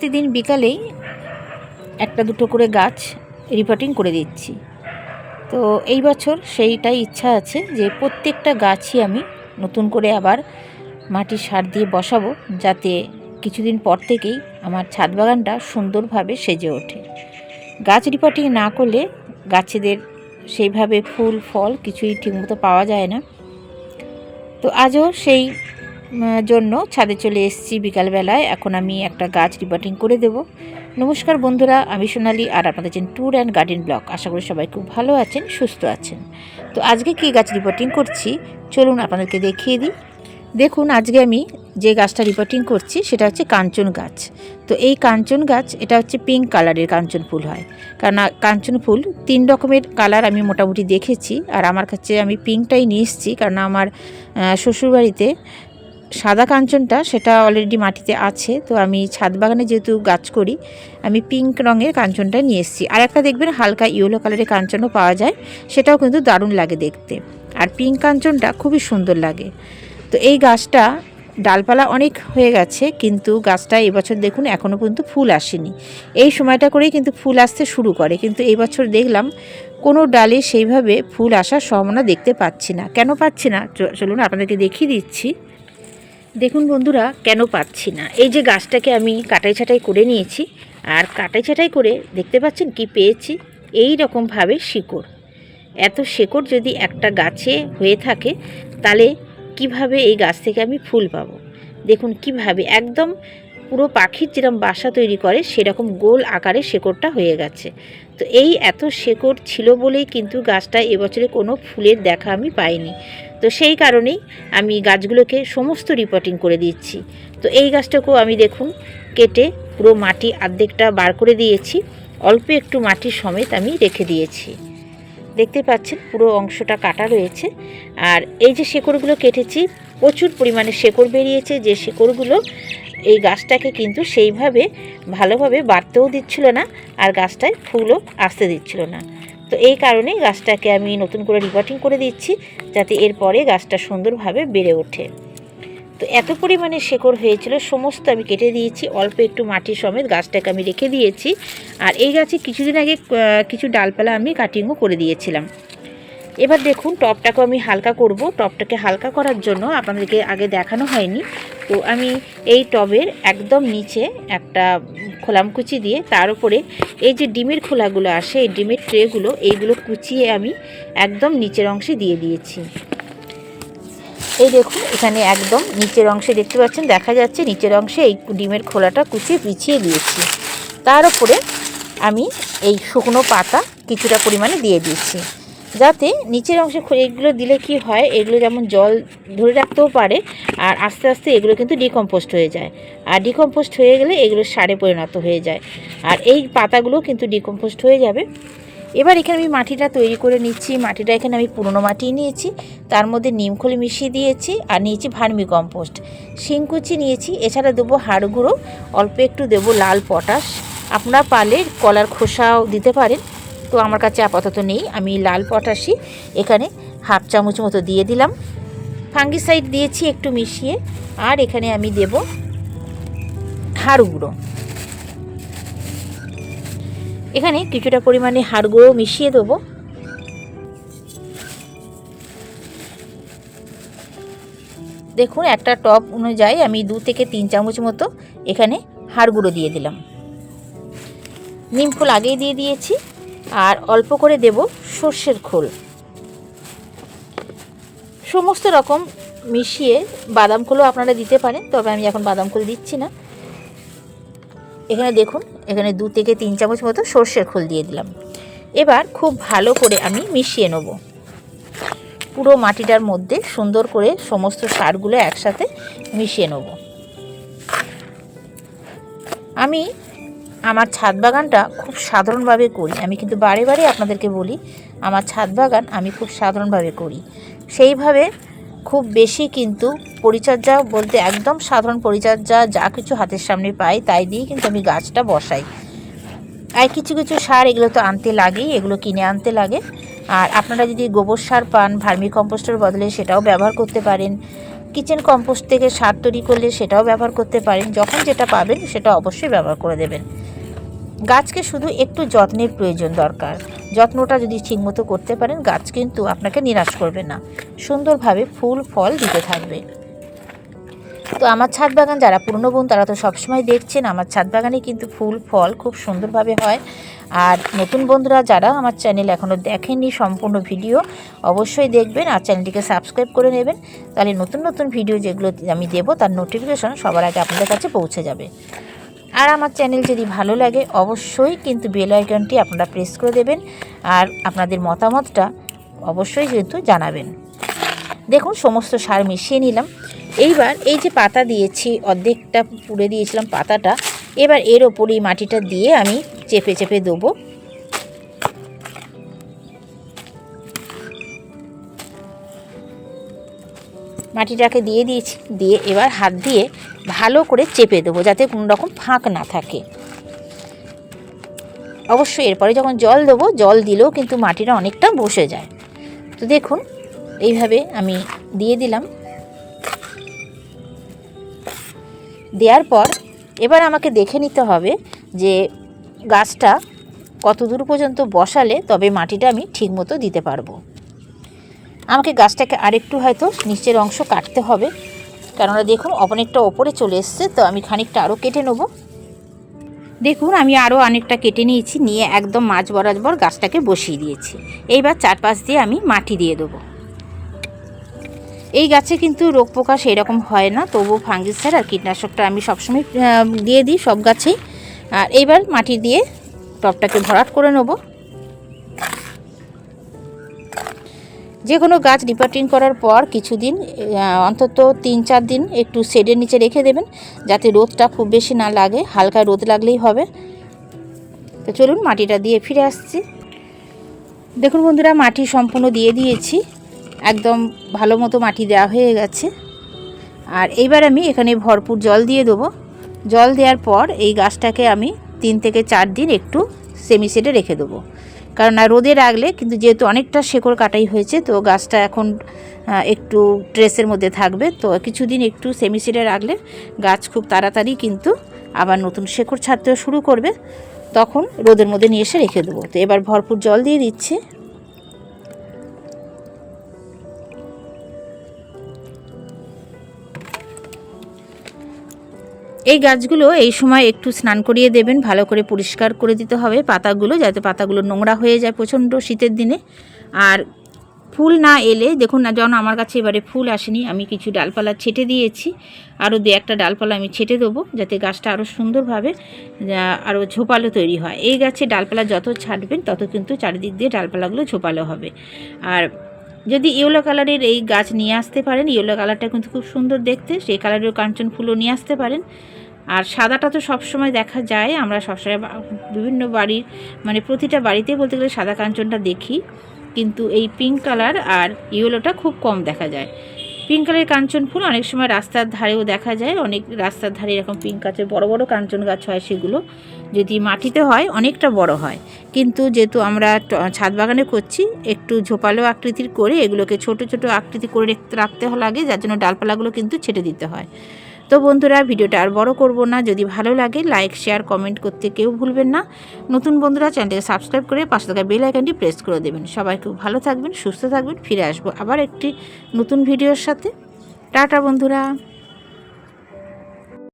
প্রতিদিন বিকালেই একটা দুটো করে গাছ রিপোর্টিং করে দিচ্ছি। তো এই বছর সেইটাই ইচ্ছা আছে যে প্রত্যেকটা গাছই আমি নতুন করে আবার মাটির সার দিয়ে বসাবো যাতে কিছুদিন পর থেকেই আমার ছাদ বাগানটা সুন্দরভাবে সেজে ওঠে। গাছ রিপোর্টিং না করলে গাছেদের সেইভাবে ফুল, ফল কিছুই ঠিকমতো পাওয়া যায় না। তো আজও সেই জন্য ছাদে চলে এসেছি বিকালবেলায়। এখন আমি একটা গাছ রিপোর্টিং করে দেব। নমস্কার বন্ধুরা, আমি সোনালি আর আপনাদের আছেন ট্যুর অ্যান্ড গার্ডেন ব্লগ আশা করি সবাই খুব ভালো আছেন, সুস্থ আছেন। তো আজকে কী গাছ রিপোর্টিং করছি? চলুন আপনাদেরকে দেখিয়ে দিই। দেখুন, আজকে আমি যে গাছটা রিপোর্টিং করছি, সেটা হচ্ছে কাঞ্চন গাছ। তো এই কাঞ্চন গাছ, এটা হচ্ছে পিঙ্ক কালারের কাঞ্চন ফুল হয়। কারণ কাঞ্চন ফুল তিন রকমের কালার আমি মোটামুটি দেখেছি। আর আমার কাছে আমি পিঙ্কটাই নিয়ে এসেছি। কারণ আমার শ্বশুরবাড়িতে সাদা কাঞ্চনটা সেটা অলরেডি মাটিতে আছে, তো আমি ছাদ বাগানে যেহেতু গাছ করি, আমি পিঙ্ক রঙের কাঞ্চনটা নিয়ে এসেছি। আর একটা দেখবেন হালকা ইয়েলো কালারের কাঞ্চনও পাওয়া যায়, সেটাও কিন্তু দারুণ লাগে দেখতে। আর পিঙ্ক কাঞ্চনটা খুবই সুন্দর লাগে। তো এই গাছটা ডালপালা অনেক হয়ে গেছে, কিন্তু গাছটা এবছর দেখুন এখনও পর্যন্ত ফুল আসেনি। এই সময়টা করেই কিন্তু ফুল আসতে শুরু করে, কিন্তু এই বছর দেখলাম কোনো ডালে সেইভাবে ফুল আসার সম্ভাবনা দেখতে পাচ্ছি না। কেন পাচ্ছি না? চলুন আপনাদেরকে দেখিয়ে দিচ্ছি। দেখুন বন্ধুরা, কেন পাচ্ছি না? এই যে গাছটাকে আমি কাটাই ছাটাই করে নিয়েছি, আর কাটাই ছাটাই করে দেখতে পাচ্ছেন কি পেয়েছি? এই রকমভাবে শিকড়। এত শিকড় যদি একটা গাছে হয়ে থাকে, তাহলে কীভাবে এই গাছ থেকে আমি ফুল পাবো? দেখুন কীভাবে, একদম পুরো পাখির যেরকম বাসা তৈরি করে, সেরকম গোল আকারে শেকড়টা হয়ে গেছে। তো এই এত শেকড় ছিল বলেই কিন্তু গাছটা এবছরে কোনো ফুলের দেখা আমি পাইনি। তো সেই কারণেই আমি গাছগুলোকে সমস্ত রিপোর্টিং করে দিচ্ছি। তো এই গাছটাকেও আমি দেখুন, কেটে পুরো মাটি অর্ধেকটা বার করে দিয়েছি। অল্প একটু মাটির সমেত আমি রেখে দিয়েছি। দেখতে পাচ্ছেন পুরো অংশটা কাটা রয়েছে। আর এই যে শেকড়গুলো কেটেছি, প্রচুর পরিমাণে শেকড় বেরিয়েছে। যে শেকড়গুলো এই গাছটাকে কিন্তু সেইভাবে ভালোভাবে বাড়তেও দিচ্ছিল না আর গাছটায় ফুলও আসতে দিচ্ছিল না। তো এই কারণেই গাছটাকে আমি নতুন করে রিপোর্টিং করে দিচ্ছি, যাতে এরপরে গাছটা সুন্দরভাবে বেড়ে ওঠে। তো এত পরিমাণে শেকড় হয়েছিল, সমস্ত আমি কেটে দিয়েছি, অল্প একটু মাটির সমেত গাছটাকে আমি রেখে দিয়েছি। আর এই গাছে কিছুদিন আগে কিছু ডালপালা আমি কাটিংও করে দিয়েছিলাম। এবার দেখুন, টপটাকেও আমি হালকা করব। টপটাকে হালকা করার জন্য আপনাদেরকে আগে দেখানো হয়নি। তো আমি এই টবের একদম নিচে একটা খোলাম কুচি দিয়ে তার উপরে এই যে ডিমের খোলাগুলো আসে, এই ডিমের ট্রেগুলো, এইগুলো কুচিয়ে আমি একদম নিচের অংশে দিয়ে দিয়েছি। এই দেখুন, এখানে একদম নিচের অংশে দেখতে পাচ্ছেন, দেখা যাচ্ছে নিচের অংশে এই ডিমের খোলাটা কুচিয়ে বিছিয়ে দিয়েছি। তার উপরে আমি এই শুকনো পাতা কিছুটা পরিমাণে দিয়ে দিচ্ছি যাতে নিচের অংশে এগুলো দিলে কি হয়, এগুলো যেমন জল ধরে রাখতেও পারে, আর আস্তে আস্তে এগুলো কিন্তু ডিকম্পোস্ট হয়ে যায়। আর ডিকম্পোস্ট হয়ে গেলে এগুলো সারে পরিণত হয়ে যায়। আর এই পাতাগুলো কিন্তু ডিকম্পোস্ট হয়ে যাবে। এবার এখানে আমি মাটিটা তৈরি করে নিচ্ছি। মাটিটা এখানে আমি পুরনো মাটি নিয়েছি। তার মধ্যে নিমখলি মিশিয়ে দিয়েছি আর নিয়েছি ভার্মি কম্পোস্ট। শিংকুচি নিয়েছি। এছাড়া দেবো হাড় গুঁড়ো। অল্প একটু দেবো লাল পটাশ। আপনারা পারলে কলার খোসাও দিতে পারেন। তো আমার কাছে আপাতত নেই। আমি লাল পটাশই এখানে হাফ চামচ মতো দিয়ে দিলাম। ফাঙ্গিসাইড দিয়েছি একটু মিশিয়ে। আর এখানে আমি দেব হাড় গুঁড়ো। এখানে কিছুটা পরিমাণে হাড় গুঁড়ো মিশিয়ে দেবো। দেখুন, একটা টপ অনুযায়ী আমি দু থেকে তিন চামচ মতো এখানে হাড় গুঁড়ো দিয়ে দিলাম। নিম ফুল আগেই দিয়ে দিয়েছি, আর অল্প করে দেব সর্ষের খোল। সমস্ত রকম মিশিয়ে বাদাম খোলও আপনারা দিতে পারেন, তবে আমি এখন বাদাম খোল দিচ্ছি না। এখানে দেখুন, এখানে দু থেকে তিন চামচ মতো সর্ষের খোল দিয়ে দিলাম। এবার খুব ভালো করে আমি মিশিয়ে নেব। পুরো মাটিটার মধ্যে সুন্দর করে সমস্ত সারগুলো একসাথে মিশিয়ে নেব। আমি আমার ছাদ বাগানটা খুব সাধারণভাবে করি। আমি কিন্তু বারে বারে আপনাদেরকে বলি, আমার ছাদ বাগান আমি খুব সাধারণভাবে করি। সেইভাবে খুব বেশি কিন্তু পরিচর্যা বলতে একদম সাধারণ পরিচর্যা, যা কিছু হাতের সামনে পাই তাই দিয়েই কিন্তু আমি গাছটা বসাই। আর কিছু কিছু সার এগুলো তো আনতে লাগেই, এগুলো কিনে আনতে লাগে। আর আপনারা যদি গোবর সার পান ভার্মি কম্পোস্টের বদলে সেটাও ব্যবহার করতে পারেন। কিচেন কম্পোস্ট থেকে সার তৈরি করলে সেটাও ব্যবহার করতে পারেন। যখন যেটা পাবেন সেটা অবশ্যই ব্যবহার করে দেবেন। গাছকে শুধু একটু যত্নের প্রয়োজন দরকার। যত্নটা যদি ঠিকমতো করতে পারেন, গাছ কিন্তু আপনাকে নিরাশ করবে না। সুন্দরভাবে ফুল, ফল দিতে থাকবে। তো আমার ছাদ বাগান, যারা পুরনো বোন, তারা তো সবসময় দেখছেন, আমার ছাদ বাগানে কিন্তু ফুল, ফল খুব সুন্দরভাবে হয়। আর নতুন বন্ধুরা, যারা আমার চ্যানেল এখনও দেখেননি সম্পূর্ণ ভিডিও, অবশ্যই দেখবেন আর চ্যানেলটিকে সাবস্ক্রাইব করে নেবেন। তাহলে নতুন নতুন ভিডিও যেগুলো আমি দেবো, তার নোটিফিকেশন সবার আগে আপনাদের কাছে পৌঁছে যাবে। আর আমার চ্যানেল যদি ভালো লাগে, অবশ্যই কিন্তু বেল আইকনটি আপনারা প্রেস করে দেবেন আর আপনাদের মতামতটা অবশ্যই কিন্তু জানাবেন। দেখুন, সমস্ত সার মিশিয়ে নিলাম। এইবার এই যে পাতা দিয়েছি, অর্ধেকটা পুড়ে দিয়েছিলাম পাতাটা, এবার এর ওপরেই মাটিটা দিয়ে আমি চেপে চেপে দেবো। মাটিটাকে দিয়ে দিয়েছি, দিয়ে এবার হাত দিয়ে ভালো করে চেপে দেবো যাতে কোনো রকম ফাঁক না থাকে। অবশ্যই এরপরে যখন জল দেবো, জল দিলেও কিন্তু মাটিটা অনেকটা বসে যায়। তো দেখুন, এইভাবে আমি দিয়ে দিলাম। দেওয়ার পর এবার আমাকে দেখে নিতে হবে যে গাছটা কত দূর পর্যন্ত বসালে তবে মাটিটা আমি ঠিকমতো দিতে পারব। আমাকে গাছটাকে আরেকটু হয়তো নিচের অংশ কাটতে হবে। কেননা দেখুন অনেকটা ওপরে চলে এসছে, তো আমি খানিকটা আরও কেটে নেব। দেখুন, আমি আরও অনেকটা কেটে নিয়েছি, নিয়ে একদম মাছ বরাবর গাছটাকে বসিয়ে দিয়েছি। এইবার চারপাশ দিয়ে আমি মাটি দিয়ে দেবো। এই গাছে কিন্তু রোগ পোকা সেই রকম হয় না তবু ফাঙ্গিসাইড আর কীটনাশকটা আমি সবসময় দিয়ে দিই সব গাছেই। আর এইবার মাটি দিয়ে টবটাকে ভরাট করে নেব। যে কোনো গাছ রিপার্টিং করার পর কিছুদিন অন্তত তিন চার দিন একটু শেডের নিচে রেখে দেবেন, যাতে রোদটা খুব বেশি না লাগে, হালকা রোদ লাগলেই হবে। তো চলুন মাটিটা দিয়ে ফিরে আসছি। দেখুন বন্ধুরা, মাটি সম্পূর্ণ দিয়ে দিয়েছি। একদম ভালো মতো মাটি দেওয়া হয়ে গেছে। আর এইবার আমি এখানে ভরপুর জল দিয়ে দেবো। জল দেওয়ার পর এই গাছটাকে আমি তিন থেকে চার দিন একটু সেমি সেটে রেখে দেবো। কারণ না রোদে রাখলে কিন্তু যেহেতু অনেকটা শেকড় কাটাই হয়েছে, তো গাছটা এখন একটু ট্রেসের মধ্যে থাকবে। তো কিছুদিন একটু সেমি সেটে রাখলে গাছ খুব তাড়াতাড়ি কিন্তু আবার নতুন শেকড় ছাড়তেও শুরু করবে। তখন রোদের মধ্যে নিয়ে এসে রেখে দেবো। তো এবার ভরপুর জল দিয়ে দিচ্ছি। এই গাছগুলো এই সময় একটু স্নান করিয়ে দেবেন, ভালো করে পরিষ্কার করে দিতে হবে পাতাগুলো, যাতে পাতাগুলো নোংরা হয়ে যায় প্রচণ্ড শীতের দিনে। আর ফুল না এলে, দেখুন না যখন আমার কাছে এবারে ফুল আসেনি, আমি কিছু ডালপালা ছেটে দিয়েছি। আরও দু একটা ডালপালা আমি ছেটে দেবো, যাতে গাছটা আরও সুন্দরভাবে আরও ঝোপালো তৈরি হয়। এই গাছে ডালপালা যত ছাড়বেন তত কিন্তু চারিদিক দিয়ে ডালপালাগুলো ঝোপালো হবে। আর যদি ইয়েলো কালারের এই গাছ নিয়ে আসতে পারেন, ইয়েলো কালারটা কিন্তু খুব সুন্দর দেখতে, সেই কালারের কাঞ্চন ফুলও নিয়ে আসতে পারেন। আর সাদাটা তো সবসময় দেখা যায়, আমরা সবসময় বিভিন্ন বাড়ির মানে প্রতিটা বাড়িতে বলতে গেলে সাদা কাঞ্চনটা দেখি। কিন্তু এই পিঙ্ক কালার আর ইয়েলোটা খুব কম দেখা যায়। পিঙ্ক কালারের কাঞ্চন ফুল অনেক সময় রাস্তার ধারেও দেখা যায়, অনেক রাস্তার ধারে এরকম পিঙ্ক গাছের বড় বড় কাঞ্চন গাছ হয় সেগুলো। যদি মাটিতে হয়, অনেকটা বড় হয়। কিন্তু যেহেতু আমরা ছাদ বাগানে করছি, একটু ঝোপালো আকৃতির করে এগুলোকে ছোট ছোট আকৃতি করে রেখে- রাখতে লাগে, যার জন্য ডালপালাগুলো কিন্তু ছেটে দিতে হয়। তো বন্ধুরা, ভিডিওটা আর বড় করব না। যদি ভালো লাগে লাইক শেয়ার কমেন্ট করতে কেউ ভুলবেন না। নতুন বন্ধুরা, চ্যানেলটাকে সাবস্ক্রাইব করে পাশে থাকা বেল আইকনটি প্রেস করে দেবেন। সবাই খুব ভালো থাকবেন, সুস্থ থাকবেন। ফিরে আসব আবার একটি নতুন ভিডিওর সাথে। টাটা বন্ধুরা।